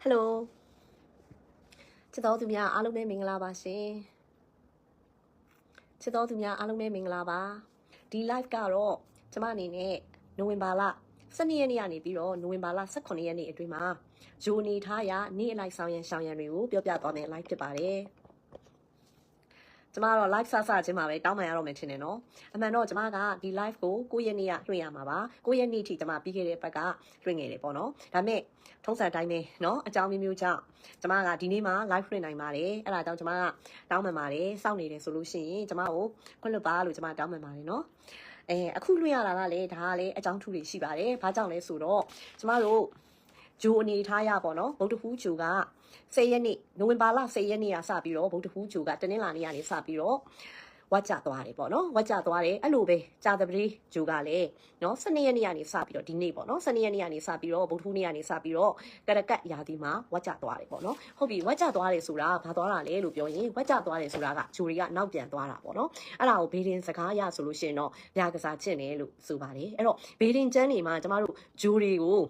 ဟယ်လိုချစ်တော်သူများအားလုံးပဲမင်္ဂလာပါရှင်ချစ်တော်သူများအားလုံးပဲမင်္ဂလာပါဒီ live ကတော့ကျမအနေနဲ့နိုဝင်ဘာလ12ရက်နေ့ကနေပြီးတော့နိုဝင်ဘာလ18ရက်နေ့အတွင်းမှာဂျိုနေထားရနေ့အလိုက်ဆောင်ရန်ရှောင်ရန်တွေကိုပြောပြသွားမယ် live ဖြစ်ပါတယ် ကျမကတော့ live ဆဆချင်းမှာပဲတောင်းပန်ရတော့မယ်ထင်တယ်နော်အမှန်တော့ကျမကဒီ live ကိုကိုယ့်ရဲ့နေ့ကလွှင့်ရမှာပါကိုယ့်ရဲ့နေ့ထိကျမပြီးခဲ့တဲ့ဘက်ကလွှင့်ခဲ့တယ်ပေါ့နော်ဒါပေမဲ့ထုံးစံတိုင်းပဲနော်အကြောင်းမျိုးမျိုးကြောင့်ကျမကဒီနေ့မှာ live လွှင့်နိုင်ပါတယ်အဲ့ဒါကြောင့်ကျမကတောင်းပန်ပါတယ်စောင့်နေတယ်ဆိုလို့ရှိရင်ကျမကိုခွင့်လွှတ်ပါလို့ကျမတောင်းပန်ပါတယ်နော်အဲအခုလွှင့်ရတာကလည်းဒါကလည်းအကြောင်းထူးတွေရှိပါတယ်။ဘာကြောင့်လဲဆိုတော့ကျမတို့ ဂျိုအနေထားရပေါ့နော်ဗုဒ္ဓဖူးဂျိုက10ရက်နေ့နိုဝင်ဘာလ10ရက်နေ့ကစပြီးတော့ဗုဒ္ဓဖူးဂျိုကတနင်္လာနေ့ကနေစပြီးတော့ဝါကြသွားတယ်ပေါ့နော်ဝါကြသွားတယ်အဲ့လိုပဲကြာတပတိဂျိုကလည်းနော်12ရက်နေ့ကနေစပြီးတော့ဒီနေ့ပေါ့နော်12ရက်နေ့ကနေစပြီးတော့ဗုဒ္ဓဟူးနေ့ကနေစပြီးတော့ကရကတ်ရာသီမှာဝါကြသွားတယ်ပေါ့နော်ဟုတ်ပြီဝါကြသွားတယ်ဆိုတာဘာသွားတာလဲလို့ပြောရင်ဝါကြသွားတယ်ဆိုတာကဂျိုတွေကနောက်ပြန်သွားတာပေါ့နော်အဲ့ဒါကိုဘေးဒင်စကားရဆိုလို့ရှိရင်တော့ညာကစားချင့်တယ်လို့ဆိုပါတယ်အဲ့တော့ဘေးဒင်ကျန်းနေမှာကျမတို့ဂျိုတွေကို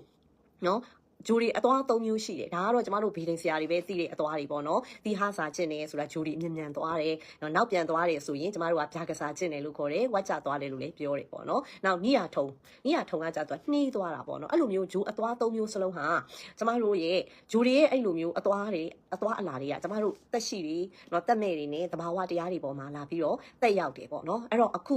နော် ဂျိုဒီအသွား၃မျိုးရှိတယ်ဒါကတော့ကျမတို့ဘေးဒင်ဆရာတွေပဲသိတဲ့အသွားတွေပေါ့နော်ဒီဟာစာကျင့်နေဆိုတာဂျိုဒီအမြင်မြန်သွားတယ်နော်နောက်ပြန်သွားတယ်ဆိုရင်ကျမတို့ကဗျာကစားကျင့်တယ်လို့ခေါ်တယ်ဝါကြသွားတယ်လို့လည်းပြောတယ်ပေါ့နော်နောက်နိယာထုံနိယာထုံကကြတော့နှီးသွားတာပေါ့နော်အဲ့လိုမျိုးဂျိုအသွား၃မျိုးစလုံးဟာကျမတို့ရဲ့ဂျိုဒီရဲ့အဲ့လိုမျိုးအသွားတွေအသွားအလာတွေကကျမတို့တက်ရှိတွေနော်တက်မဲ့တွေနဲ့တဘာဝတရားတွေပေါ်မှာလာပြီးတော့တက်ရောက်တယ်ပေါ့နော်အဲ့တော့အခု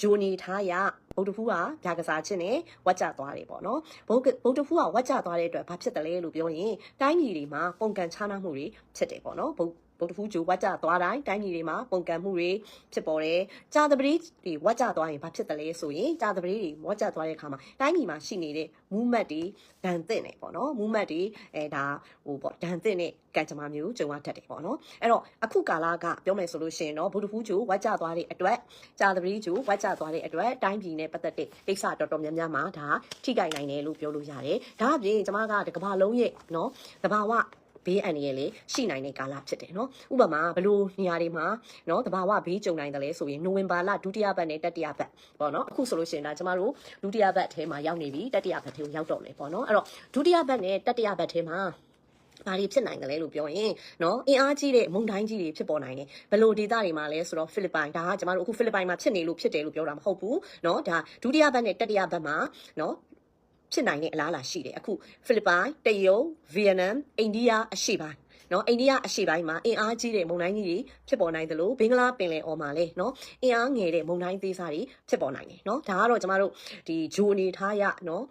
ဂျိုနေထားရဗုဒ္ဓဖူးကဗျာကစားခြင်းနဲ့ဝတ်ကြသွားတယ်ပေါ့နော်ဗုဒ္ဓဗုဒ္ဓဖူးကဝတ်ကြသွားတဲ့အတွက်ဘာဖြစ်တယ်လဲလို့ပြောရင်တိုင်းပြည်တွေမှာပုံကန်ခြားနားမှုတွေဖြစ်တယ်ပေါ့နော်ဗုဒ္ဓဗုဒ္ဓဖူးဂျိုဝတ်ကြသွားတိုင်းတိုင်းပြည်တွေမှာပုံကန်မှုတွေဖြစ်ပေါ်တယ်။ကြာတပတိတွေဝတ်ကြသွားရင်ဘာဖြစ်တယ်လဲဆိုရင်ကြာတပတိတွေဝတ်ကြသွားတဲ့အခါမှာတိုင်းပြည်မှာရှိနေတဲ့ movement တွေဒဏ်သင့်နေပေါ့နော် movement တွေအဲဒါဟိုပေါ့ဒဏ်သင့်တဲ့ကံကြမ္မာမျိုးကြုံရတတ်တယ်ပေါ့နော်။အဲ့တော့အခုကာလကပြောမယ်ဆိုလို့ရှိရင်တော့ဗုဒ္ဓဖူးဂျိုဝတ်ကြသွားတဲ့အတွက်ကြာတပတိဂျိုဝတ်ကြသွားတဲ့အတွက်တိုင်းပြည်နဲ့ပတ်သက်တဲ့ကိစ္စတော်တော်များများမှာဒါထိခိုက်နိုင်တယ်လို့ပြောလို့ရတယ်။ဒါအပြင်ကျွန်မကတကဘာလုံးရဲ့နော်တဘာဝ ဘေးအန္တရာယ်လေးရှိနိုင်တဲ့ကာလဖြစ်တယ်နော်ဥပမာဘလို့နေရာတွေမှာနော်တဘာဝဘေးကြုံနိုင်တယ်လဲဆိုရင်နိုဝင်ဘာလဒုတိယပတ်နဲ့တတိယပတ်ပေါ့နော်အခုဆိုလို့ရှိရင်ဒါကျမတို့ဒုတိယပတ်ထဲမှာရောက်နေပြီတတိယပတ်ထဲကိုရောက်တော့လေပေါ့နော်အဲ့တော့ဒုတိယပတ်နဲ့တတိယပတ်ထဲမှာဘာတွေဖြစ်နိုင်တယ်လဲလို့ပြောရင်နော်အင်အားကြီးတဲ့မုန်တိုင်းကြီးတွေဖြစ်ပေါ်နိုင်တယ်ဘယ်လိုဒေသတွေမှာလဲဆိုတော့ဖိလစ်ပိုင်ဒါကကျမတို့အခုဖိလစ်ပိုင်မှာဖြစ်နေလို့ဖြစ်တယ်လို့ပြောတာမဟုတ်ဘူးနော်ဒါဒုတိယပတ်နဲ့တတိယပတ်မှာနော် ဖြစ်နိုင်တဲ့အလားအလာရှိတယ်အခုဖိလစ်ပိုင်တရုတ်ဗီယက်နမ်အိန္ဒိယအရှေ့ပိုင်းနော်အိန္ဒိယအရှေ့ပိုင်းမှာအင်အားကြီးတဲ့မုန်တိုင်းကြီးတွေဖြစ်ပေါ်နိုင်တယ်လို့ဘင်္ဂလားပင်လယ်အော်မှာလည်းနော်အင်အားငယ်တဲ့မုန်တိုင်းသေးစားတွေဖြစ်ပေါ်နိုင်တယ်နော်ဒါကတော့ကျမတို့ဒီဂျိုအနေထားရနော်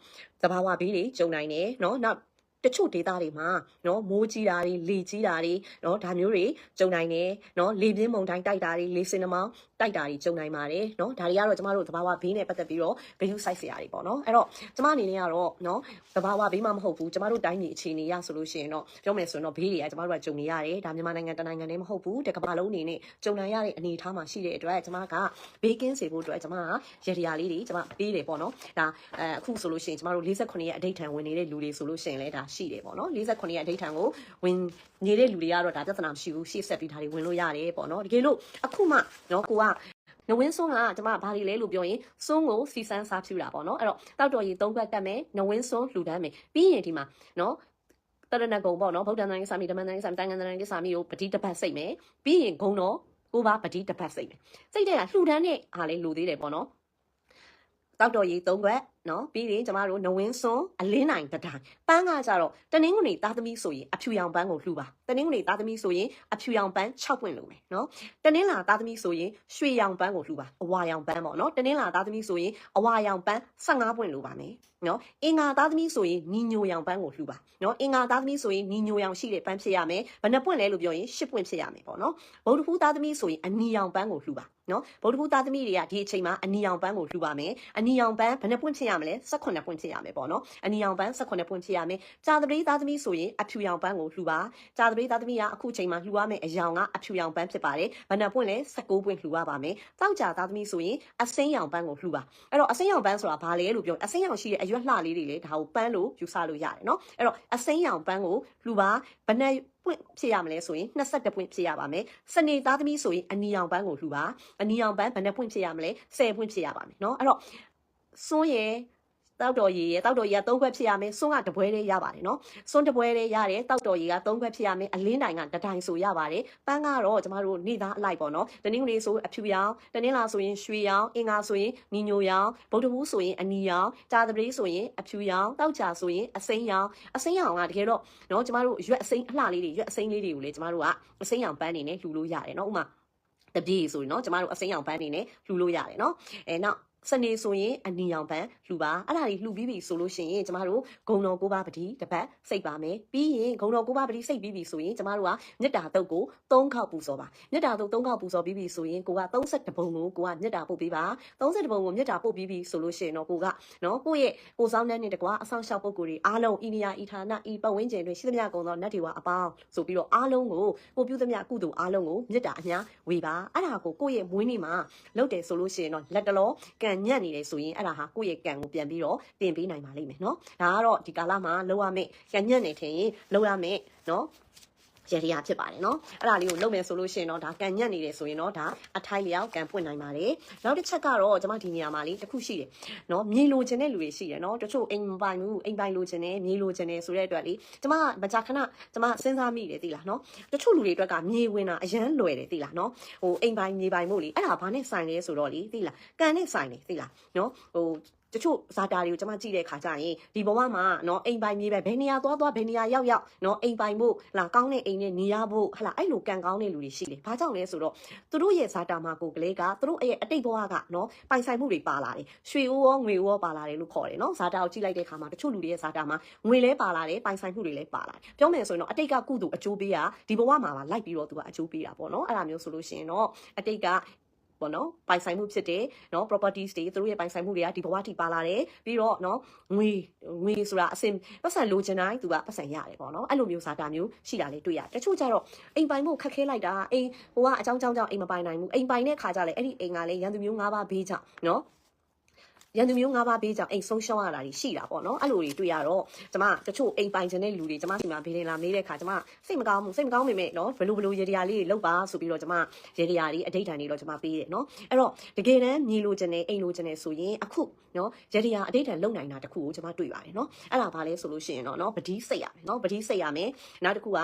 သဘာဝဘေးတွေကြုံနိုင်တယ်နော်နောက် တချို့ဒေသတွေမှာနော်မိုးကြီးတာတွေလေကြီးတာတွေနော်ဒါမျိုးတွေကြုံနိုင်တယ်နော်လေပြင်းမုန်တိုင်းတိုက်တာတွေလေစင်နမောင်းတိုက်တာတွေကြုံနိုင်ပါတယ်နော်ဒါတွေကတော့ကျမတို့သဘာဝဘေးနဲ့ပတ်သက်ပြီးတော့ဘယ်ယူဆိုင်စရာတွေပေါ့နော်အဲ့တော့ကျမအနေနဲ့ကတော့နော်သဘာဝဘေးမှမဟုတ်ဘူးကျမတို့တိုင်းပြည်အခြေအနေရဆိုလို့ရှိရင်တော့ပြောမယ်ဆိုရင်တော့ဘေးတွေကကျမတို့ကကြုံနေရတယ်ဒါမြန်မာနိုင်ငံတနိုင်ငံတည်းမဟုတ်ဘူးတကမ္ဘာလုံးအနေနဲ့ကြုံနိုင်ရတဲ့အနေအထားမှာရှိတဲ့အတွက်ကျမကဘေးကင်းစေဖို့အတွက်ကျမကရေဒီယာလေးတွေကျမပေးတယ်ပေါ့နော်ဒါအဲအခုဆိုလို့ရှိရင်ကျမတို့48ရက်အဋိဌံဝင်နေတဲ့လူတွေဆိုလို့ရှိရင်လည်းဒါရှိတယ်ပေါ့နော်48ရက်အဋိဌံကိုဝင်နေတဲ့လူတွေကတော့ဒါပြဿနာမရှိဘူးရှေ့ဆက်ပြီးဒါတွေဝင်လို့ရတယ်ပေါ့နော်တကယ်လို့အခုမှနော်ကိုကနဝင်းစွန်းကကျမဘာတွေလဲလို့ပြောရင်စွန်းကိုစီစမ်းစားဖြူတာပေါ့နော်အဲ့တော့တောက်တော်ကြီးသုံးခွက်တက်မယ်နဝင်းစွန်းလှူဒန်းမယ်ပြီးရင်ဒီမှာနော်တရဏဂုံပေါ့နော်ဗုဒ္ဓနိုင်ငံစာမီဓမ္မနိုင်ငံစာမီတန်ခါနိုင်ငံစာမီကိုပတိတပတ်စိတ်မယ်ပြီးရင်ဂုံတော်ကိုပါပတိတပတ်စိတ်မယ်စိတ်တဲ့ကလှူဒန်းတဲ့ဟာလေးလိုသေးတယ်ပေါ့နော်တောက်တော်ကြီးသုံးခွက် နော်ပြီးရင်ကျမတို့နဝင်းစွန်းအလင်းနိုင်တတိုင်းပန်းကကြတော့တနင်္ဂနွေသားသမီးဆိုရင်အဖြူရောင်ပန်းကိုလှူပါတနင်္ဂနွေသားသမီးဆိုရင်အဖြူရောင်ပန်း6ပွင့်လို့မယ်နော်တနင်္လာသားသမီးဆိုရင်ရွှေရောင်ပန်းကိုလှူပါအဝါရောင်ပန်းပေါ့နော်တနင်္လာသားသမီးဆိုရင်အဝါရောင်ပန်း15ပွင့်လို့ပါမယ်နော်အင်္ဂါသားသမီးဆိုရင်ညီညိုရောင်ပန်းကိုလှူပါနော်အင်္ဂါသားသမီးဆိုရင်ညီညိုရောင်ရှိတဲ့ပန်းဖြစ်ရမယ်ဘယ်နှပွင့်လဲလို့ပြောရင်10ပွင့်ဖြစ်ရမယ်ပေါ့နော်ဗုဒ္ဓဖူးသားသမီးဆိုရင်အနီရောင်ပန်းကိုလှူပါနော်ဗုဒ္ဓဖူးသားသမီးတွေကဒီအချိန်မှာအနီရောင်ပန်းကိုလှူပါမယ်အနီရောင်ပန်းဘယ်နှပွင့်ဖြစ်ရမလဲ18ပွင့်ဖြစ်ရမယ်ပေါ့နော်အနီရောင်ပန်း18ပွင့်ဖြစ်ရမယ်ကြာသပတေးသားသမီးဆိုရင်အဖြူရောင်ပန်းကိုလှူပါကြာသပတေးသားသမီးကအခုချိန်မှာလှူရမယ့်အရောင်ကအဖြူရောင်ပန်းဖြစ်ပါတယ်ဘယ်နှပွင့်လဲ19ပွင့်လှူရပါမယ်တောက်ကြာသားသမီးဆိုရင်အစိမ်းရောင်ပန်းကိုလှူပါအဲ့တော့အစိမ်းရောင်ပန်းဆိုတာဘာလဲလို့ပြောအစိမ်းရောင်ရှိတဲ့အရွက်လှလေးတွေလေဒါကိုပန်းလို့ယူဆလို့ရတယ်နော်အဲ့တော့အစိမ်းရောင်ပန်းကိုလှူပါဘယ်နှပွင့်ဖြစ်ရမလဲဆိုရင်22ပွင့်ဖြစ်ရပါမယ်စနေသားသမီးဆိုရင်အနီရောင်ပန်းကိုလှူပါအနီရောင်ပန်းဘယ်နှပွင့်ဖြစ်ရမလဲ10ပွင့်ဖြစ်ရပါမယ်เนาะအဲ့တော့ စွန်းရဲ့တ တောက်တော်ရည်ရဲ့တောက်တော်ရည်က၃ခွက်ဖြစ်ရမယ်စွန်းကတပွဲလေးရပါတယ်နော်စွန်းတပွဲလေးရတယ်တောက်တော်ရည်က၃ခွက်ဖြစ်ရမယ်အလင်းတိုင်ကတတိုင်ဆိုရပါတယ်ပန်းကတော့ကျမတို့နေသားအလိုက်ပေါ့နော်တနင်္ဂနွေဆိုအဖြူရောင်တနင်္လာဆိုရင်ရွှေရောင်အင်္ဂါဆိုရင်နီညိုရောင်ဗုဒ္ဓဘူးဆိုရင်အနီရောင်ကြာသပတေးဆိုရင်အဖြူရောင်တောက်ချာဆိုရင်အစိမ်းရောင်အစိမ်းရောင်ကတကယ်တော့နော်ကျမတို့ရွက်အစိမ်းအလှလေးတွေရွက်အစိမ်းလေးတွေကိုလေကျမတို့ကအစိမ်းရောင်ပန်းနေနဲ့လှူလို့ရတယ်နော်ဥမာတပြေးဆိုရင်เนาะကျမတို့အစိမ်းရောင်ပန်းနေနဲ့လှူလို့ရတယ်เนาะအဲနောက် စနေဆိုရင်အနီရောင်ပန်းလှူပါအဲ့ဒါကြီးလှူပြီးပြီဆိုလို့ရှိရင်ကျမတို့ဂုံတော်ကိုပါပတိတစ်ပတ်စိတ်ပါမယ်ပြီးရင်ဂုံတော်ကိုပါပတိစိတ်ပြီးပြီဆိုရင်ကျမတို့ကမေတ္တာတုတ်ကို၃ခေါက်ပူဇော်ပါမေတ္တာတုတ်၃ခေါက်ပူဇော်ပြီးပြီဆိုရင်ကိုက32ပုံကိုကိုကမေတ္တာပုတ်ပေးပါ32ပုံကိုမေတ္တာပုတ်ပြီးပြီဆိုလို့ရှိရင်တော့ကိုကနော်ကိုယ့်ရဲ့ကိုစောင်းတဲ့နဲ့တကွာအဆောင်ရှောက်ပုတ်ကိုတွေအားလုံးဤနေရာဤဌာနဤပတ်ဝန်းကျင်တွေရှိသမျှကုန်သောနတ်တွေဝအပေါင်းဆိုပြီးတော့အားလုံးကိုကိုပြုသမျှကုသိုလ်အားလုံးကိုမေတ္တာအများဝေပါအဲ့ဒါကိုကိုယ့်ရဲ့မွေးနေ့မှာလုပ်တယ်ဆိုလို့ရှိရင်တော့လက်တလောကံညံ့နေတယ်ဆိုရင်အဲ့ဒါဟာကိုယ့်ရဲ့ကံကိုပြန်ပြီးတော့တင်ပေးနိုင်ပါလိမ့်မယ်နော်ဒါကတော့ဒီကာလမှာလောက်ရမယ့်ကံညံ့နေထင်ရင်လောက်ရမယ့်နော် ရရဖြစ်ပါတယ်နော်အဲ့ဒါလေးကိုလုပ်မယ်ဆိုလို့ရှိရင်တော့ဒါကန်ညက်နေတယ်ဆိုရင်တော့ဒါအထိုက်လျောက်ကန်ပွင့်နိုင်ပါတယ်နောက်တစ်ချက်ကတော့ကျွန်မဒီနေရာမှာလေးတစ်ခုရှိတယ်နော်မြေလိုချင်တဲ့လူတွေရှိတယ်နော်တချို့အိမ်မပိုင်ဘူးအိမ်ပိုင်လိုချင်တယ်မြေလိုချင်တယ်ဆိုတဲ့အတွက်လေကျွန်မမကြာခဏကျွန်မစဉ်းစားမိတယ်သိလားနော်တချို့လူတွေအတွက်ကမြေဝင်တာအရန်လွယ်တယ်သိလားနော်ဟိုအိမ်ပိုင်မြေပိုင်မို့လေအဲ့ဒါဘာနဲ့ဆိုင်လဲဆိုတော့လေသိလားကန်နဲ့ဆိုင်တယ်သိလားနော်ဟို တချို့ဇာတာတွေကိုကျွန်မကြည့်တဲ့ခါကျရင်ဒီဘဝမှာနော်အိမ်ပိုင်ကြီးပဲဘယ်နေရာသွားသွားဘယ်နေရာရောက်ရောက်နော်အိမ်ပိုင်ဖို့ဟလာကောင်းတဲ့အိမ်နဲ့နေရဖို့ဟလာအဲ့လိုကံကောင်းတဲ့လူတွေရှိတယ်။ဘာကြောင့်လဲဆိုတော့သူတို့ရဲ့ဇာတာမှာကိုကလေးကသူတို့ရဲ့အတိတ်ဘဝကနော်ပိုင်ဆိုင်မှုတွေပါလာတယ်။ရွှေဦးရောငွေဦးရောပါလာတယ်လို့ခေါ်တယ်နော်။ဇာတာကိုကြည့်လိုက်တဲ့ခါမှာတချို့လူတွေရဲ့ဇာတာမှာငွေလဲပါလာတယ်ပိုင်ဆိုင်မှုတွေလည်းပါလာတယ်။ပြောမယ်ဆိုရင်တော့အတိတ်ကကုသိုလ်အကျိုးပေးတာဒီဘဝမှာပါလိုက်ပြီးတော့သူကအကျိုးပေးတာပေါ့နော်။အဲ့ဒါမျိုးဆိုလို့ရှိရင်တော့အတိတ်က ပေါ့နော်ပိုင်ဆိုင်မှုဖြစ်တယ်နော် properties တွေသူတို့ရဲ့ပိုင်ဆိုင်မှုတွေကဒီဘဝထိပါလာတယ်ပြီးတော့နော်ငွေငွေဆိုတာအစင်ပတ်စံလိုချင်တိုင်းသူကပတ်စံရတယ်ပေါ့နော်အဲ့လိုမျိုးဇာတာမျိုးရှိတာလေးတွေ့ရတယ်တချို့ကျတော့အိမ်ပိုင်မှုခက်ခဲလိုက်တာအိမ်ဟိုကအကြောင်းကြောင်းကြောင့်အိမ်မပိုင်နိုင်ဘူးအိမ်ပိုင်တဲ့ခါကျလဲအဲ့ဒီအိမ်ကလည်းရန်သူမျိုး၅ပါးဘေးကြောင့်နော် ရန်သူမျိုး၅ပါးဘေးကြောင့်အိမ်ဆုံးရှုံးရတာတွေရှိတာပေါ့နော်အဲ့လိုတွေတွေ့ရတော့ကျမတချို့အိမ်ပိုင်ခြင်းတဲ့လူတွေကျမစီမှာဘေးနေလာမေးတဲ့ခါကျမစိတ်မကောင်းဘူးစိတ်မကောင်းမိမဲ့နော်ဘလူဘလူရေဒီယာလေးတွေလောက်ပါဆိုပြီးတော့ကျမရေဒီယာတွေအဋိဌာန်တွေတော့ကျမပေးတယ်နော်အဲ့တော့တကယ်တမ်းမြေလိုခြင်းနဲ့အိမ်လိုခြင်းနဲ့ဆိုရင်အခုနော်ရေဒီယာအဋိဌာန်လုံနိုင်တာတခုကိုကျမတွေ့ပါတယ်နော်အဲ့ဒါဘာလဲဆိုလို့ရှိရင်တော့နော်ပတိစိတ်ရမယ်နော်ပတိစိတ်ရမယ်နောက်တစ်ခုက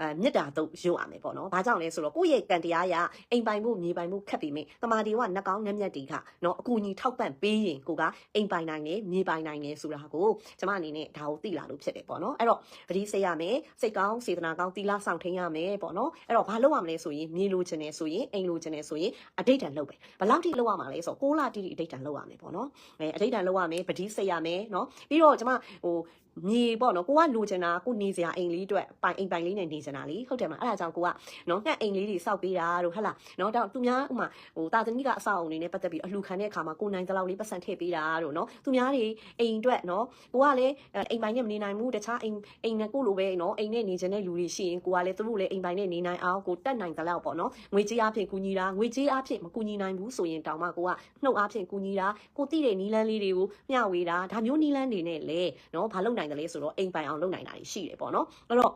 အဲမေတ္တာတုတ်ရုပ်ရမယ်ပေါ့နော်ဘာကြောင့်လဲဆိုတော့ကိုယ့်ရဲ့ကံတရားရအိမ်ပိုင်မှုမြေပိုင်မှုခက်ပြီးမိတမာဒီကနှကောင်းနှမျက်တီခနော်အကူအညီထောက်ပံ့ပေးရင်ကိုကအိမ်ပိုင်နိုင်တယ်မြေပိုင်နိုင်တယ်ဆိုတာကိုကျမအနေနဲ့ဒါကိုသိလာလို့ဖြစ်တယ်ပေါ့နော်အဲ့တော့ပတိစိတ်ရမယ်စိတ်ကောင်းစေတနာကောင်းသီလဆောင်ထိန်ရမယ်ပေါ့နော်အဲ့တော့ဘာလုပ်ရမလဲဆိုရင်မြေလိုချင်တယ်ဆိုရင်အိမ်လိုချင်တယ်ဆိုရင်အဋိဌာန်လုပ်ပဲဘယ်လောက်ထိလုပ်ရမှာလဲဆိုတော့6လတိတိအဋိဌာန်လုပ်ရမယ်ပေါ့နော်အဲအဋိဌာန်လုပ်ရမယ်ပတိစိတ်ရမယ်နော်ပြီးတော့ကျမဟို မြေပေါ့နော်ကိုကလိုချင်တာကိုနေစရာအိမ်လေးအတွက်ပိုင်အိမ်ပိုင်လေးနဲ့နေချင်တာလေဟုတ်တယ်မလားအဲ့ဒါကြောင့်ကိုကနော်ငှက်အိမ်လေးတွေစောက်ပေးတာတို့ဟဟလားနော်တော့သူများဥမာဟိုတာသမီကအဆောက်အုံတွေနဲ့ပတ်သက်ပြီးအလှခံတဲ့အခါမှာကိုနိုင်တလောက်လေးပတ်စံထည့်ပေးတာတို့နော်သူများတွေအိမ်အတွက်နော်ကိုကလည်းအိမ်ပိုင်နဲ့မနေနိုင်ဘူးတခြားအိမ်အိမ်နဲ့ကိုလိုပဲနော်အိမ်နဲ့နေချင်တဲ့လူတွေရှိရင်ကိုကလည်းသူတို့လည်းအိမ်ပိုင်နဲ့နေနိုင်အောင်ကိုတက်နိုင်တလောက်ပေါ့နော်ငွေကြေးအဖြစ်ကူညီတာငွေကြေးအဖြစ်မကူညီနိုင်ဘူးဆိုရင်တောင်မှကိုကနှုတ်အဖြစ်ကူညီတာကိုတိတဲ့နီလန်းလေးတွေကိုမျှဝေတာဒါမျိုးနီလန်းတွေနဲ့လေနော်ဘာလုပ်နိုင်တယ်လဲဆိုတော့အိမ်ပိုင်အောင်လုပ်နိုင်တာရှိတယ်ပေါ့နော်အဲ့တော့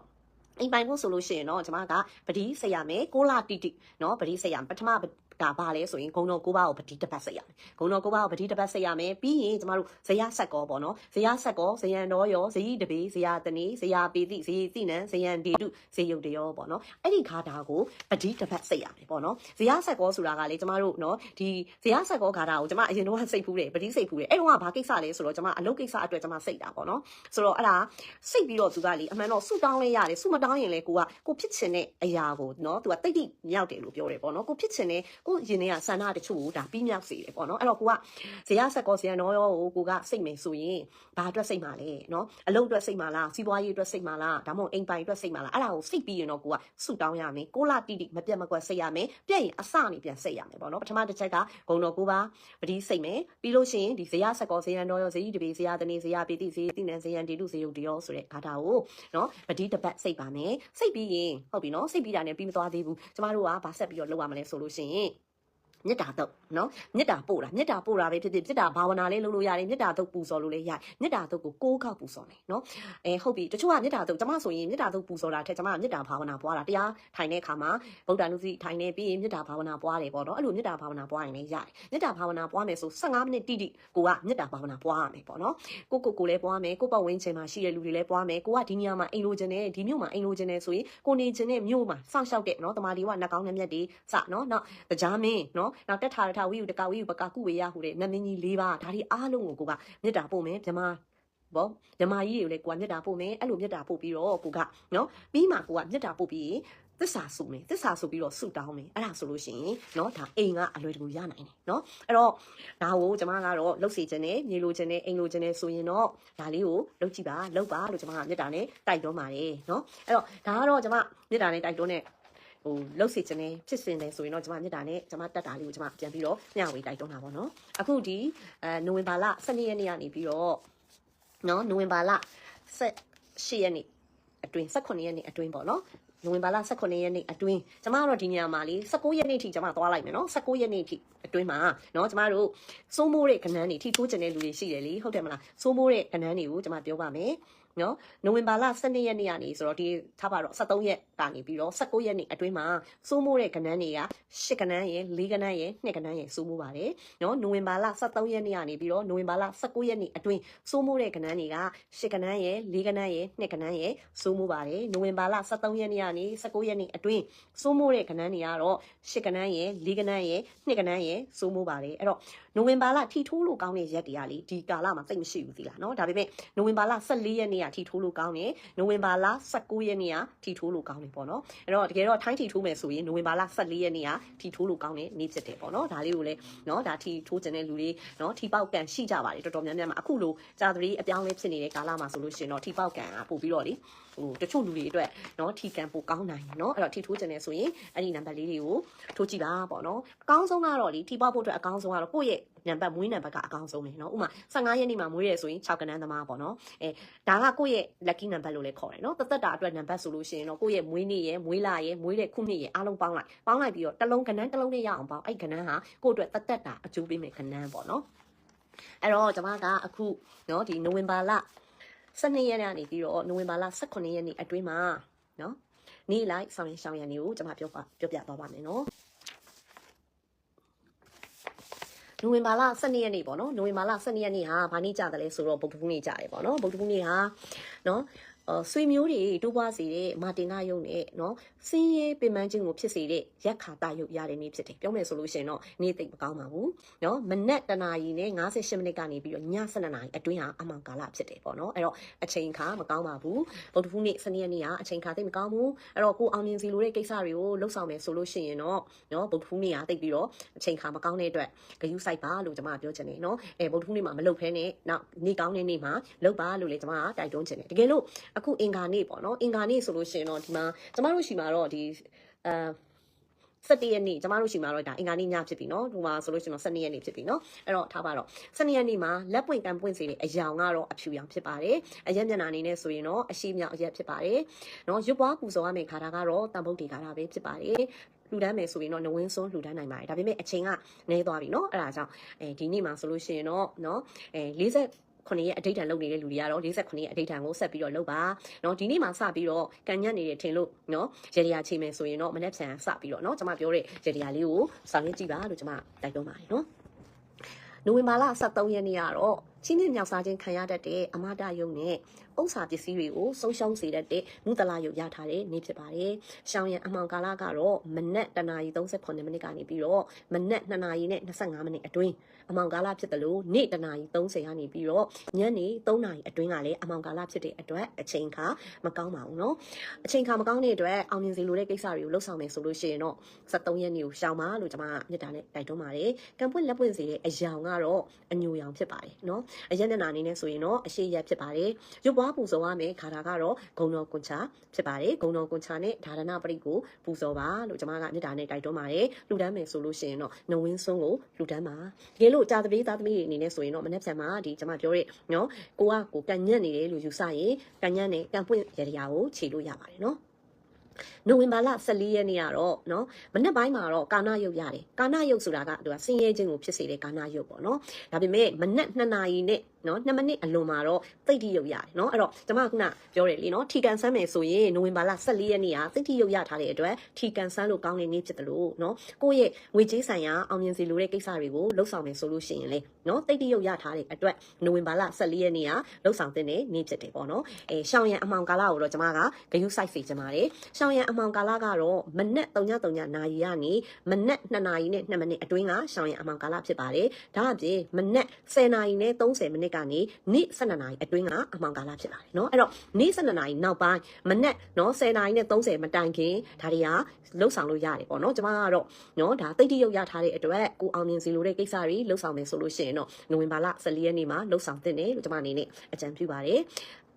အိမ်ပိုင်ဖို့ဆိုလို့ရှိရင်တော့ကျွန်မကပတိစိတ်ရမယ်ကိုလာတီတီเนาะပတိစိတ်ရမယ်ပထမ ဒါပါလဲဆိုရင်ဂုံတော်ကိုပါကိုပတိတစ်ပတ်စိတ်ရမယ်ဂုံတော်ကိုပါကိုပတိတစ်ပတ်စိတ်ရမယ်ပြီးရင်ကျမတို့ဇယဆက်ကောပေါ့နော်ဇယဆက်ကောဇယံတော်ရောဇယိတပေဇယတနေဇယပေတိဇယတိနံဇယံဒေတုဇယုတ်တရောပေါ့နော်အဲ့ဒီခါတာကိုပတိတစ်ပတ်စိတ်ရမယ်ပေါ့နော်ဇယဆက်ကောဆိုတာကလေကျမတို့နော်ဒီဇယဆက်ကောခါတာကိုကျမအရင်တော့စိတ်ဖူးတယ်ပတိစိတ်ဖူးတယ်အဲ့တော့ကဘာကိစ္စလဲဆိုတော့ကျမအလုပ်ကိစ္စအတွက်ကျမစိတ်တာပေါ့နော်ဆိုတော့အဲ့ဒါစိတ်ပြီးတော့သူကလေအမှန်တော့ဆူတောင်းလဲရတယ်ဆူမတောင်းရင်လေကိုကကိုဖြစ်ချင်တဲ့အရာကိုနော်သူကတိတ်တိမြောက်တယ်လို့ပြောတယ်ပေါ့နော်ကိုဖြစ်ချင်တဲ့ကိုရင်ထဲကဆန္ဒတချို့ကိုဒါပြီးမြောက်စေတယ်ပေါ့နော်အဲ့တော့ကိုကဇေယဆက်ကောဇေယနော်ရောကိုကိုကစိတ်မယ်ဆိုရင်ဘာအတွက်စိတ်မှာလဲနော်အလုပ်အတွက်စိတ်မှာလားစီးပွားရေးအတွက်စိတ်မှာလားဒါမှမဟုတ်အိမ်ပိုင်အတွက်စိတ်မှာလားအဲ့ဒါကိုစိတ်ပြီးရင်တော့ကိုကဆူတောင်းရမယ်ကိုလာတိတိမပြတ်မကွက်စိတ်ရမယ်ပြည့်ရင်အစနေပြန်စိတ်ရမယ်ပေါ့နော်ပထမတစ်ချက်ကဂုံတော်ကိုပါပတိစိတ်မယ်ပြီးလို့ရှိရင်ဒီဇေယဆက်ကောဇေယနော်ရောဇေယီတပေဇေယတနေဇေယပေတိဇေယတိနံဇေယံတေတုဇေယုတ်တရောဆိုတဲ့ဂါထာကိုနော်ပတိတပတ်စိတ်ပါမယ်စိတ်ပြီးရင်ဟုတ်ပြီနော်စိတ်ပြီးတာနဲ့ပြီးမသွားသေးဘူးကျမတို့ကဗာဆက်ပြီးတော့လောက်ရမလဲဆိုလို့ရှိရင် မေတ္တာတုတ်နော်မေတ္တာပို့တာမေတ္တာပို့တာပဲဖြစ်ဖြစ်မေတ္တာဘာဝနာလေးလုပ်လို့ရတယ်မေတ္တာတုတ်ပူဇော်လို့လည်းရတယ်မေတ္တာတုတ်ကိုကိုးကောက်ပူဇော်မယ်နော်အဲဟုတ်ပြီတချို့ကမေတ္တာတုတ်ကျမဆိုရင်မေတ္တာတုတ်ပူဇော်တာထက်ကျမကမေတ္တာဘာဝနာပွားတာတရားထိုင်တဲ့အခါမှာဗုဒ္ဓနုစီထိုင်နေပြီးရင်မေတ္တာဘာဝနာပွားတယ်ပေါ့နော်အဲ့လိုမေတ္တာဘာဝနာပွားရင်လည်းရတယ်မေတ္တာဘာဝနာပွားမယ်ဆို15မိနစ်တိတိကိုကမေတ္တာဘာဝနာပွားရမယ်ပေါ့နော်ကိုကိုကိုလည်းပွားမယ်ကိုပတ်ဝန်းကျင်မှာရှိတဲ့လူတွေလည်းပွားမယ်ကိုကဒီနေရာမှာအိမ်လိုချင်တယ်ဒီမြို့မှာအိမ်လိုချင်တယ်ဆိုရင်ကိုနေချင်တဲ့မြို့မှာစောင့်ရှောက်တဲ့နော်တမာဒီကနှကောင်းနှမျက်တွေစနော်နောက်တရားမင်းနော်နောက်တက်ထာရထဝိယုတကဝိယုပကကုဝေယဟူတဲ့နမင်းကြီး၄ပါးဒါဒီအားလုံးကိုကိုကမေတ္တာပို့မယ်မြမဘောမြမကြီးတွေကိုလည်းကိုကမေတ္တာပို့မယ်အဲ့လိုမေတ္တာပို့ပြီးတော့ကိုကနော်ပြီးမှကိုကမေတ္တာပို့ပြီးသစ္စာစုမယ်သစ္စာစုပြီးတော့ဆုတောင်းမယ်အဲ့ဒါဆိုလို့ရှိရင်เนาะဒါအိမ်ကအလွယ်တကူရနိုင်တယ်เนาะအဲ့တော့ဒါကိုကျမကတော့လှုပ်စီခြင်းနဲ့မြေလိုခြင်းနဲ့အိမ်လိုခြင်းနဲ့ဆိုရင်တော့ဒါလေးကိုလှုပ်ကြည့်ပါလှုပ်ပါလို့ကျမကမေတ္တာနဲ့တိုက်တွန်းပါတယ်เนาะအဲ့တော့ဒါကတော့ကျမမေတ္တာနဲ့တိုက်တွန်းတဲ့ ဟိုလှုပ်စီခြင်းနဲ့ဖြစ်စဉ်တယ်ဆိုရင်တော့ကျမမေတ္တာနဲ့ကျမတတ်တာလေးကိုကျမပြန်ပြီးတော့မျှဝေတိုက်တွန်းတာပေါ့နော်အခုဒီအဲနိုဝင်ဘာလ12ရက်နေ့ကနေပြီးတော့နော်နိုဝင်ဘာလ18ရက်နေ့အတွင်း18ရက်နေ့အတွင်းပေါ့နော်နိုဝင်ဘာလ18ရက်နေ့အတွင်းကျမတို့ဒီညမှာလေ19ရက်နေ့ထိကျမသွားလိုက်မယ်နော်19ရက်နေ့ထိအတွင်းမှာနော်ကျမတို့စိုးမိုးတဲ့ကဏ္ဍတွေထိထိုးကျင်တဲ့လူတွေရှိတယ်လေဟုတ်တယ်မလားစိုးမိုးတဲ့ကဏ္ဍတွေကိုကျမပြောပါမယ် နော်နိုဝင်ဘာလ12ရက်နေ့ကနေဆိုတော့ဒီထားပါတော့73ရက်ကနေပြီးတော့19ရက်နေ့အတွင်းမှာစိုးမိုးတဲ့ကဏ္ဍတွေက10ကဏ္ဍရယ်4ကဏ္ဍရယ်2ကဏ္ဍရယ်စိုးမိုးပါတယ်နော်နိုဝင်ဘာလ73ရက်နေ့ကနေပြီးတော့နိုဝင်ဘာလ19ရက်နေ့အတွင်းစိုးမိုးတဲ့ကဏ္ဍတွေက10ကဏ္ဍရယ်4ကဏ္ဍရယ်2ကဏ္ဍရယ်စိုးမိုးပါတယ်နိုဝင်ဘာလ73ရက်နေ့ကနေ19ရက်နေ့အတွင်းစိုးမိုးတဲ့ကဏ္ဍတွေကတော့10ကဏ္ဍရယ်4ကဏ္ဍရယ်2ကဏ္ဍရယ်စိုးမိုးပါတယ်အဲ့တော့ နိုဝင်ဘာလထီထိုးလို့ကောင်းတဲ့ရက်တွေကလေဒီကာလမှာသိပ်မရှိဘူးသီလားနော်ဒါပေမဲ့နိုဝင်ဘာလ14ရက်နေ့ကထီထိုးလို့ကောင်းတယ်နိုဝင်ဘာလ19ရက်နေ့ကထီထိုးလို့ကောင်းတယ်ပေါ့နော်အဲ့တော့တကယ်တော့ထိုင်းထီထိုးမယ်ဆိုရင်နိုဝင်ဘာလ14ရက်နေ့ကထီထိုးလို့ကောင်းတဲ့နေ့ဖြစ်တယ်ပေါ့နော်ဒါလေးကိုလည်းနော်ဒါထီထိုးကျင်တဲ့လူတွေနော်ထီပေါက်ကန်ရှိကြပါတယ်တော်တော်များများမှာအခုလိုကြာသတိအပြောင်းလဲဖြစ်နေတဲ့ကာလမှာဆိုလို့ရှိရင်တော့ထီပေါက်ကန်ကပို့ပြီးတော့လေ ဟိုတချို့လူတွေအတွက်နော်ထီကန်ပိုကောင်းနိုင်နော်အဲ့တော့ထီထိုးကျင်နေဆိုရင်အဲ့ဒီနံပါတ်လေးတွေကိုထိုးကြည့်ပါပေါ့နော်အကောင်းဆုံးကတော့လေထီပေါက်ဖို့အတွက်အကောင်းဆုံးကတော့ကိုယ့်ရဲ့နံပါတ်မွေးနံပါတ်ကအကောင်းဆုံးပဲเนาะဥမာ15ရက်နေ့မှာမွေးရဲဆိုရင်6ကနန်းသမားပေါ့เนาะအဲဒါကကိုယ့်ရဲ့ lucky number လို့လည်းခေါ်တယ်เนาะတသက်တာအတွက်နံပါတ်ဆိုလို့ရှိရင်တော့ကိုယ့်ရဲ့မွေးနေ့ရဲ့မွေးလရဲ့မွေးတဲ့ခုနှစ်ရဲ့အားလုံးပေါင်းလိုက်ပေါင်းလိုက်ပြီးတော့တစ်လုံးကနန်းတစ်လုံးနဲ့ရအောင်ပေါင်းအဲ့ကနန်းဟာကိုယ့်အတွက်တသက်တာအကျိုးပေးမယ်ကနန်းပေါ့เนาะအဲ့တော့ကျွန်မကအခုเนาะဒီနိုဝင်ဘာလ 12ရက်နေ့ကနေပြီးတော့နိုဝင်ဘာလ18ရက်နေ့အတွင်းမှာနော်နေ့လိုက်ဆောင်ရင်ရှောင်းရံတွေကိုကျွန်မပြောပါပြောပြသွားပါမယ်နော်နိုဝင်ဘာလ12ရက်နေ့ပေါ့နော်နိုဝင်ဘာလ12ရက်နေ့ဟာဘာနေ့ကြတယ်လဲဆိုတော့ဗုဒ္ဓဘုနေ့ကြတယ်ပေါ့နော်ဗုဒ္ဓဘုနေ့ဟာနော်ဆွေမျိုးတွေတိုးပွားစေတဲ့မာတင်ကယုံနဲ့နော် စင်းရဲပင်ပန်းခြင်းကိုဖြစ်စေတဲ့ရက်ခါတယုတ်ရတဲ့နေ့ဖြစ်တယ်ပြောမယ်ဆိုလို့ရှိရင်တော့နေ့သိပ်မကောင်းပါဘူးနော်မနက်တနာရီနဲ့58မိနစ်ကနေပြီးတော့ည7နာရီအတွင်းဟာအမှန်ကာလဖြစ်တယ်ပေါ့နော်အဲ့တော့အချိန်ခါမကောင်းပါဘူးဗုဒ္ဓဟူးနေ့စနေရက်နေ့ကအချိန်ခါသိပ်မကောင်းဘူးအဲ့တော့ကိုအောင်မြင်စီလိုတဲ့ကိစ္စတွေကိုလှုပ်ဆောင်မယ်ဆိုလို့ရှိရင်တော့နော်ဗုဒ္ဓဟူးနေ့ကသိပ်ပြီးတော့အချိန်ခါမကောင်းတဲ့အတွက်ဂယုစိုက်ပါလို့ကျွန်မပြောချင်တယ်နော်အဲဗုဒ္ဓဟူးနေ့မှာမလုပ်ဖဲနဲ့နောက်နေ့ကောင်းတဲ့နေ့မှာလုပ်ပါလို့လေကျွန်မကတိုက်တွန်းချင်တယ်တကယ်လို့အခုအင်္ဂါနေ့ပေါ့နော်အင်္ဂါနေ့ဆိုလို့ရှိရင်တော့ဒီမှာကျမတို့ရှိမှာတော့ဒီအာ17ရက်နေ့ကျမတို့ရှိမှာတော့ဒါအင်္ဂါနေ့ညဖြစ်ပြီเนาะဒီမှာဆိုလို့ရှိရင်တော့12ရက်နေ့ဖြစ်ပြီเนาะအဲ့တော့ထားပါတော့12ရက်နေ့မှာလက်ပွင့်ကံပွင့်စေတဲ့အယောင်ကတော့အဖြူရောင်ဖြစ်ပါတယ်အရက်မျက်နှာအနေနဲ့ဆိုရင်တော့အရှိမြောက်အရက်ဖြစ်ပါတယ်เนาะရွတ်ပွားပူဇော်ရမယ့်ခါတာကတော့တန်ဖုတ်တီခါတာပဲဖြစ်ပါတယ်လှူဒန်းမယ်ဆိုရင်တော့နဝင်းစွန်းလှူဒန်းနိုင်ပါတယ်ဒါပေမဲ့အချိန်ကနည်းသွားပြီเนาะအဲ့ဒါကြောင့်အဲဒီနေ့မှာဆိုလို့ရှိရင်တော့เนาะအဲ40 9ရက်အဋိဌာန်လုပ်နေတဲ့လူတွေကတော့48ရက်အဋိဌာန်ကိုဆက်ပြီးတော့လုပ်ပါเนาะဒီနေ့မှာစပြီးတော့ကန်ညက်နေတယ်ထင်လို့เนาะရေဒီယာချိန်မယ်ဆိုရင်တော့မနေ့ဖြန်စပြီးတော့เนาะကျွန်မပြောတဲ့ရေဒီယာလေးကိုဆောင်ရွက်ကြည့်ပါလို့ကျွန်မတိုက်တွန်းပါတယ်เนาะနိုဝင်ဘာလ23ရက်နေ့ကတော့ချင်းမြမြောက်စားခြင်းခံရတတ်တဲ့အမတာယုံနဲ့ ဥစ္စာပစ္စည်းတွေကိုဆုံးရှုံးစေတတ်တဲ့မူတလာရုပ်ရထားတဲ့နေ့ဖြစ်ပါတယ်။ရှောင်းရံအမှောင်ကာလကတော့မနက်တနာရီ38မိနစ်ကနေပြီးတော့မနက်2နာရီနဲ့25မိနစ်အတွင်းအမှောင်ကာလဖြစ်တယ်လို့နေ့တနာရီ30ကနေပြီးတော့ညနေ3နာရီအတွင်းကလည်းအမှောင်ကာလဖြစ်တဲ့အတွက်အချိန်ခါမကောင်းပါဘူးနော်။အချိန်ခါမကောင်းတဲ့အတွက်အောင်မြင်စေလိုတဲ့ကိစ္စတွေကိုလှုပ်ဆောင်မယ်ဆိုလို့ရှိရင်တော့73ရက်နေ့ကိုရှောင်းပါလို့ကျွန်မကမြစ်တာနဲ့တိုက်တွန်းပါတယ်။ကံပွင့်လက်ပွင့်စေတဲ့အယောင်ကတော့အညိုရောင်ဖြစ်ပါတယ်နော်။အရက်နဲ့နာနေနဲ့ဆိုရင်တော့အရှိရက်ဖြစ်ပါတယ်။ရုပ်ပွားပူဇော်ရမယ်ခါတာကတော့ဂုံတော်ကွန်ချာဖြစ်ပါတယ်။ဂုံတော်ကွန်ချာနဲ့ဒါရဏပရိကိုပူဇော်ပါလို့ကျွန်မကမြစ်တာနဲ့တိုက်တွန်းပါတယ်။လှူဒန်းမယ်ဆိုလို့ရှိရင်တော့နဝင်းစွန်းကိုလှူဒန်းပါ။တကယ်လို့ကြာသပတေးသားသမီးတွေအနေနဲ့ဆိုရင်တော့မနေ့ဖြန်မှာဒီကျွန်မပြောတဲ့နော်ကိုကကိုကန်ညက်နေတယ်လို့ယူဆရင်ကန်ညက်နဲ့ကန်ပွင့်ရတရားကိုခြေလို့ရပါတယ်နော် နိုဝင်ဘာလ14ရက်နေ့ကတော့เนาะမနက်ပိုင်းမှာတော့ကာနာယုတ်ရတယ်ကာနာယုတ်ဆိုတာကသူကဆင်းရဲခြင်းကိုဖြစ်စေတဲ့ကာနာယုတ်ပေါ့เนาะဒါပေမဲ့မနက်2နာရီနဲ့ နော်2မိနစ်အလွန်မှာတော့သိတိရုပ်ရတယ်နော်အဲ့တော့ကျွန်မကခုနပြောတယ်လေနော်ထီကန်ဆန်းမယ်ဆိုရင်နိုဝင်ဘာလ14ရက်နေ့ကသိတိရုပ်ရထားတဲ့အတွက်ထီကန်ဆန်းလို့ကောင်းတဲ့နေ့ဖြစ်တယ်လို့နော်ကိုယ့်ရဲ့ငွေကြေးဆိုင်ရာအောင်မြင်စေလိုတဲ့ကိစ္စတွေကိုလှုပ်ဆောင်မယ်ဆိုလို့ရှိရင်လေနော်သိတိရုပ်ရထားတဲ့အတွက်နိုဝင်ဘာလ14ရက်နေ့ကလှုပ်ဆောင်တဲ့နေ့ဖြစ်တယ်ပေါ့နော်အဲရှောင်းရံအမောင်ကာလာကိုတော့ကျွန်မကဂယုစိုက်စေချင်ပါတယ်ရှောင်းရံအမောင်ကာလာကတော့မနက်3:30နာရီကနေမနက်2နာရီနဲ့2မိနစ်အတွင်းကရှောင်းရံအမောင်ကာလာဖြစ်ပါတယ်ဒါအပြင်မနက်10နာရီနဲ့30မိနစ်ကနေနေ့12နာရီအတွင်းကအမောင်ကာလဖြစ်ပါတယ်เนาะအဲ့တော့နေ့12နာရီနောက်ပိုင်းမနက်เนาะ10နာရီနဲ့30မတိုင်ခင်ဒါတွေကလှုပ်ဆောင်လို့ရတယ်ပေါ့เนาะကျွန်မကတော့เนาะဒါသိတိရုပ်ရထားတဲ့အတွက်ကိုအောင်မြင်စီလိုတဲ့ကိစ္စတွေလှုပ်ဆောင်မယ်ဆိုလို့ရှိရင်တော့နိုဝင်ဘာလ14ရက်နေ့မှာလှုပ်ဆောင်တင်တယ်လို့ကျွန်မအနေနဲ့အကြံပြုပါတယ်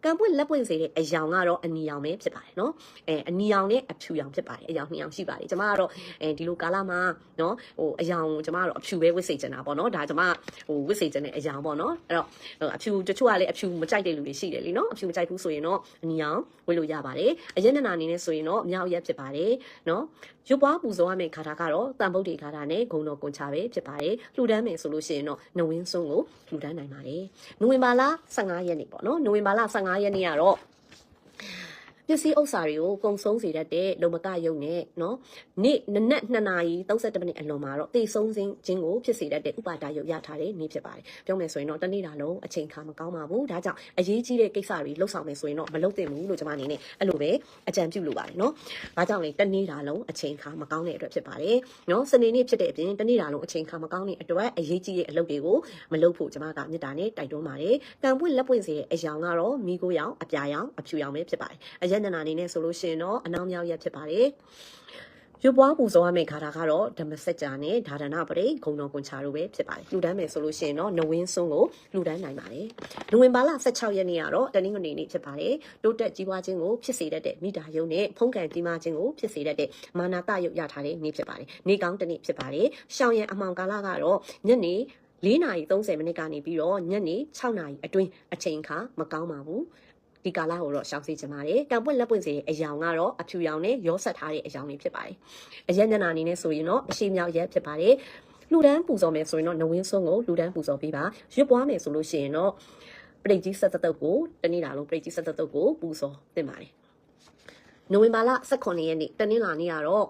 ကံပွင့်လက်ပွင့်စေတဲ့အယောင်ကတော့အနီရောင်ပဲဖြစ်ပါတယ်နော်အဲအနီရောင်နဲ့အဖြူရောင်ဖြစ်ပါတယ်အယောင်နှစ်ယောင်ရှိပါတယ်ကျမကတော့အဲဒီလိုကာလမှာနော်ဟိုအယောင်ကျမကတော့အဖြူပဲဝစ်စေချင်တာပေါ့နော်ဒါကျမဟိုဝစ်စေချင်တဲ့အယောင်ပေါ့နော်အဲ့တော့အဖြူတချို့ကလည်းအဖြူမကြိုက်တဲ့လူတွေရှိတယ်လीနော်အဖြူမကြိုက်ဘူးဆိုရင်တော့အနီရောင်ဝစ်လို့ရပါတယ်အရက်မျက်နှာအနေနဲ့ဆိုရင်တော့အမြောက်ရက်ဖြစ်ပါတယ်နော်ရွပ်ပွားပူဇော်ရမယ့်ခါတာကတော့တန်ဗုဒ္ဓေခါတာနဲ့ဂုံတော်ကွန်ချပဲဖြစ်ပါတယ်လှူဒန်းမယ်ဆိုလို့ရှိရင်တော့နဝင်းစွန်းကိုလှူဒန်းနိုင်ပါတယ်နိုဝင်ဘာလ15ရက်နေ့ပေါ့နော်နိုဝင်ဘာလ15ရက်နေ့ကတော့ ပစ္စည်းဥစ္စာတွေကိုကုံဆုံးစေတတ်တဲ့လုံမကယုံနဲ့နော်နေ့နနက်2နာရီ32မိနစ်အလွန်မှာတော့တေဆုံးခြင်းခြင်းကိုဖြစ်စေတတ်တဲ့ဥပါဒါယုတ်ရထားတဲ့နေ့ဖြစ်ပါတယ်ပြောမယ်ဆိုရင်တော့တနေ့တာလုံးအချိန်ခါမကောင်းပါဘူးဒါကြောင့်အရေးကြီးတဲ့ကိစ္စတွေလှုပ်ဆောင်မယ်ဆိုရင်တော့မလုပ်သင့်ဘူးလို့ကျွန်မအနေနဲ့အဲ့လိုပဲအကြံပြုလိုပါတယ်နော်ဘာကြောင့်လဲတနေ့တာလုံးအချိန်ခါမကောင်းတဲ့အတွက်ဖြစ်ပါတယ်နော်စနေနေ့ဖြစ်တဲ့အပြင်တနေ့တာလုံးအချိန်ခါမကောင်းတဲ့အတွက်အရေးကြီးတဲ့အလုပ်တွေကိုမလုပ်ဖို့ကျွန်မကမေတ္တာနဲ့တိုက်တွန်းပါတယ်ကံပွင့်လက်ပွင့်စေတဲ့အယောင်ကတော့မိကိုရောင်အပြာရောင်အဖြူရောင်ပဲဖြစ်ပါတယ်အရက်နနာအနေနဲ့ဆိုလို့ရှိရင်တော့အနောင်မြောက်ရက်ဖြစ်ပါတယ်ရွပွားပူဇော်ရမယ့်ခါတာကတော့ဓမ္မစကြာနဲ့ဒါဒနာပရိဂုံတော်ကွန်ချာတို့ပဲဖြစ်ပါတယ်လူတန်းမယ်ဆိုလို့ရှိရင်တော့နဝင်းစွန်းကိုလူတန်းနိုင်ပါတယ်နိုဝင်ဘာလ16ရက်နေ့ကတော့တနင်္ဂနွေနေ့ဖြစ်ပါတယ်တိုးတက်ကြီးပွားခြင်းကိုဖြစ်စေတတ်တဲ့မိသားယုံနဲ့ဖုံးကန်ကြီးမားခြင်းကိုဖြစ်စေတတ်တဲ့မာနာတယုတ်ရထားတဲ့နေ့ဖြစ်ပါတယ်နေ့ကောင်းတစ်နေ့ဖြစ်ပါတယ်ရှောင်းရံအမှောင်ကာလကတော့ညနေ4နာရီ30မိနစ်ကနေပြီးတော့ညနေ6နာရီအတွင်းအချိန်ခါမကောင်းပါဘူး ဒီကာလကိုတော့ရှောင်စေချင်ပါတယ်။ကံပွင့်လက်ပွင့်စေတဲ့အယောင်ကတော့အဖြူရောင်နဲ့ရောဆက်ထားတဲ့အယောင်တွေဖြစ်ပါတယ်။အရက်ညနာအနေနဲ့ဆိုရင်တော့အရှိမြောက်ရက်ဖြစ်ပါတယ်။လူဒန်းပူဇော်မယ်ဆိုရင်တော့နဝင်းစွန်းကိုလူဒန်းပူဇော်ပေးပါ။ရွတ်ပွားမယ်ဆိုလို့ရှိရင်တော့ပရိတ်ကြီးဆက်သက်တုပ်ကိုတနေ့လာလုံးပရိတ်ကြီးဆက်သက်တုပ်ကိုပူဇော်တင်ပါတယ်။နိုဝင်ဘာလ18ရက်နေ့တနင်္လာနေ့ကတော့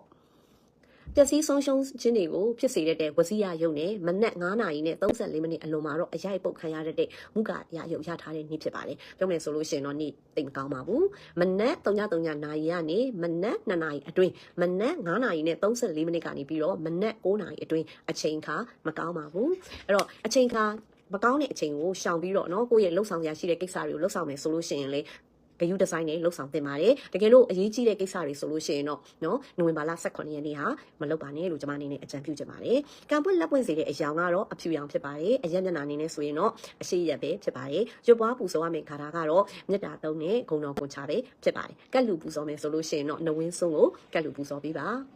ပျက်စီးဆုံးရှုံးခြင်းတွေကိုဖြစ်စေတဲ့ဝစီရယုံနဲ့မနက်9နာရီနဲ့34မိနစ်အလွန်မှာတော့အရိုက်ပုတ်ခံရတဲ့မုကရယုံရထားတဲ့နေ့ဖြစ်ပါတယ်။ပြောမယ်ဆိုလို့ရှိရင်တော့နေ့တိတ်မကောင်းပါဘူး။မနက်3:3နာရီကနေမနက်2နာရီအတွင်းမနက်9နာရီနဲ့34မိနစ်ကနေပြီးတော့မနက်9နာရီအတွင်းအချိန်ခါမကောင်းပါဘူး။အဲ့တော့အချိန်ခါမကောင်းတဲ့အချိန်ကိုရှောင်ပြီးတော့เนาะကိုယ့်ရဲ့လှုပ်ဆောင်ရရှိတဲ့ကိစ္စတွေကိုလှုပ်ဆောင်မယ်ဆိုလို့ရှိရင်လေ ဂယုဒီဇိုင်းနဲ့လှုပ်ဆောင်တင်ပါတယ်တကယ်လို့အရေးကြီးတဲ့ကိစ္စတွေဆိုလို့ရှိရင်တော့နော်နိုဝင်ဘာလ18ရက်နေ့ဟာမလုပ်ပါနဲ့လို့ကျွန်မအနေနဲ့အကြံပြုချင်ပါတယ်ကံပွင့်လက်ပွင့်စေတဲ့အယောင်ကတော့အဖြူရောင်ဖြစ်ပါတယ်အရက်မျက်နှာအနေနဲ့ဆိုရင်တော့အရှိရက်ပဲဖြစ်ပါတယ်ရွတ်ပွားပူဇော်ရမယ့်ခါတာကတော့မြတ်တာသုံးနဲ့ဂုံတော်ကွန်ချပဲဖြစ်ပါတယ်ကက်လူပူဇော်မယ်ဆိုလို့ရှိရင်တော့နဝင်းစွန်းကိုကက်လူပူဇော်ပေးပါ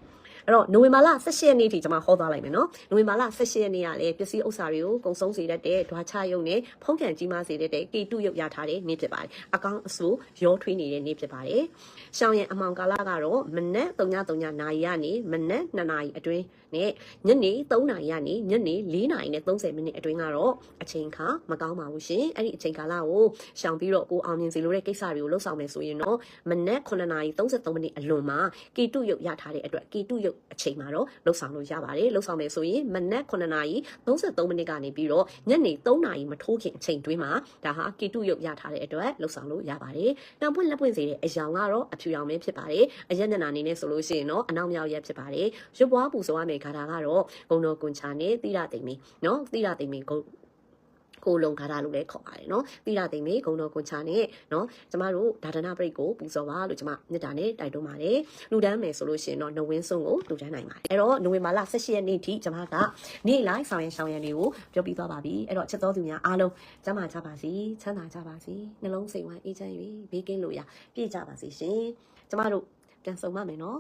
အဲ့တော့နိုဝင်ဘာလ18ရက်နေ့ထိကျွန်မဟောသွားလိုက်မယ်နော်နိုဝင်ဘာလ18ရက်နေ့ကလည်းပစ္စည်းဥစ္စာတွေကိုကုံဆုံးစေတတ်တဲ့ဓွာချယုံနဲ့ဖုံးကန်ကြီးမားစေတတ်တဲ့ကေတုရုပ်ရထားတဲ့နေ့ဖြစ်ပါတယ်အကောင့်အဆိုးရောထွေးနေတဲ့နေ့ဖြစ်ပါတယ်ရှောင်းရံအမောင်ကာလကတော့မနက်3:3နာရီကနေမနက်2နာရီအတွင်းနဲ့ညနေ3နာရီကနေညနေ4နာရီနဲ့30မိနစ်အတွင်းကတော့အချိန်ခါမကောင်းပါဘူးရှင်အဲ့ဒီအချိန်ကာလကိုရှောင်ပြီးတော့ကိုအောင်မြင်စေလိုတဲ့ကိစ္စတွေကိုလှုပ်ဆောင်မယ်ဆိုရင်တော့မနက်9နာရီ33မိနစ်အလွန်မှာကေတုရုပ်ရထားတဲ့အတွက်ကေတုရုပ်အချိန်မှာတော့လှုပ်ဆောင်လို့ရပါတယ်လှုပ်ဆောင်မယ်ဆိုရင်မနက်9နာရီ33မိနစ်ကနေပြီးတော့ညနေ3နာရီမထိုးခင်အချိန်တွင်းမှာဒါဟာကေတုရုပ်ရထားတဲ့အတွက်လှုပ်ဆောင်လို့ရပါတယ်နောက်ပွင့်လက်ပွင့်စေတဲ့အယောင်ကတော့အဖြူရောင်ပဲဖြစ်ပါတယ်အရက်ညနာအနေနဲ့ဆိုလို့ရှိရင်တော့အနောက်မြောက်ရက်ဖြစ်ပါတယ်ရွတ်ပွားပူဇော်ရမယ့်ခါတာကတော့ဂုံတော်ကွန်ချာနဲ့သီရသိမ့်မီနော်သီရသိမ့်မီဂုံကိုလုံခါတာလို့လည်းခေါ်ပါတယ်နော်သီရသိမ့်မေဂုံတော်ကွန်ချာနဲ့နော်ကျမတို့ဒါဒနာပရိတ်ကိုပူဇော်ပါလို့ကျမမြတ်တာနဲ့တိုက်တွန်းပါတယ်လူတန်းမယ်ဆိုလို့ရှိရင်တော့နဝင်းစွန်းကိုလူတန်းနိုင်ပါတယ်အဲ့တော့နိုဝင်ဘာလ18ရက်နေ့ထိကျမကနေ့လိုက်ဆောင်ရန်ဆောင်ရန်တွေကိုပြောပြသွားပါပြီအဲ့တော့ချက်တော်သူများအားလုံးကျမကြပါစီချမ်းသာကြပါစီနှလုံးစိတ်ဝမ်းအေးချမ်း၍ဘေးကင်းလို့ရပြည့်ကြပါစီရှင်ကျမတို့ပြန်ဆုံပါမယ်နော်